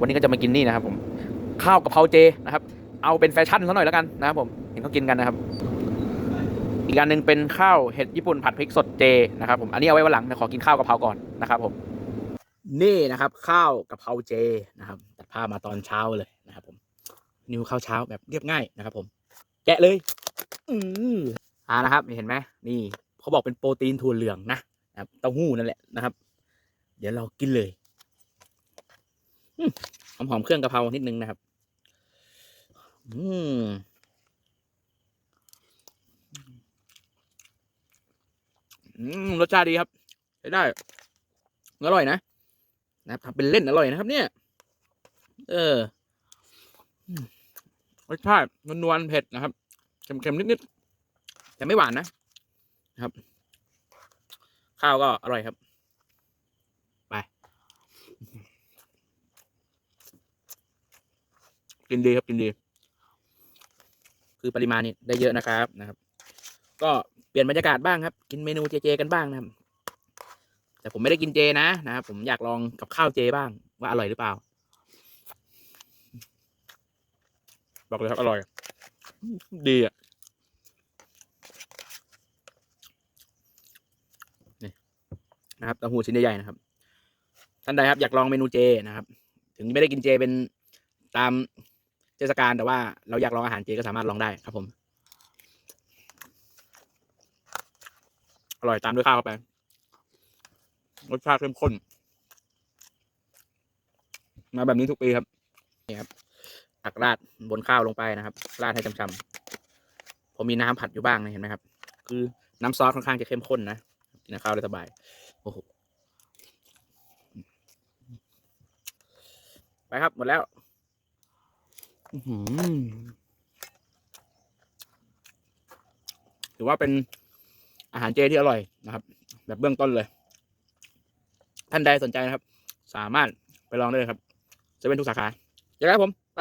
วันนี้ก็จะมากินนี่นะครับผมข้าวกะเพราเจนะครับ เอาเป็นแฟชั่นซะหน่อยแล้วกันนะครับผมเห็นเขากินกันนะครับ อีกอันหนึ่งเป็นข้าวเห็ดญี่ปุ่นผัดพริกสดเจนะครับผมอันนี้เอาไว้วันหลังนะขอกินข้าวกะเพราก่อนนะครับผมนี่นะครับ ข้าวกะเพราเจนะครับตัดภามาตอนเช้าเลยนะครับ ผมนิวข้าวเช้าแบบเรียบง่ายนะครับ ผม แกะเลยอืออ่านะครับเห็นไหมนี่เขาบอกเป็นโปรตีนถั่วเหลืองนะครับเต้าหู้นั่นแหละนะครับ เดี๋ยวเรากินเลย หอมหอมเครื่องกะเพรานิดนึงนะครับอืมอืมรสชาติดีครับใช้ได้ อร่อยนะ นะครับทำเป็นเล่นอร่อยนะครับ เนี่ย เอออืมรสชาตินวลเผ็ดนะครับเค็มๆนิดๆแต่ไม่หวานนะ ครับ ข้าวก็อร่อยครับ ไป กินดีครับกินดี คือปริมาณนี่ได้เยอะนะครับนะครับ ก็เปลี่ยนบรรยากาศบ้างครับ กินเมนูเจเจกันบ้างนะครับแต่ผมไม่ได้กินเจนะนะครับผมอยากลองกับข้าวเจบ้าง ว่าอร่อยหรือเปล่า บอกเลยครับอร่อย ดีอะนี่นะครับเต้าหู้ชิ้นใหญ่ๆนะครับ ท่านใดครับอยากลองเมนูเจนะครับ ถึงไม่ได้กินเจเป็นตาม เทศกาลแต่ว่าเราอยากลองอาหารเจก็สามารถลองได้ครับผม อร่อยตามด้วยข้าวเข้าไป รสชาติเข้มข้น มาแบบนี้ทุกปีครับนี่ครับตักราดบนข้าวลงไปนะครับ ราดให้จำๆผมมีน้ำผัดอยู่บ้างนะเห็นไหมครับ คือน้ำซอสค่อนข้างจะเข้มข้นนะกินข้าวได้สบายโอ้โหไปครับหมดแล้ว ถือว่าเป็นอาหารเจที่อร่อยนะครับ แบบเบื้องต้นเลย ท่านใดสนใจนะครับ สามารถไปลองได้เลยครับจะเป็นทุกสาขาเจอกันครับผม ไป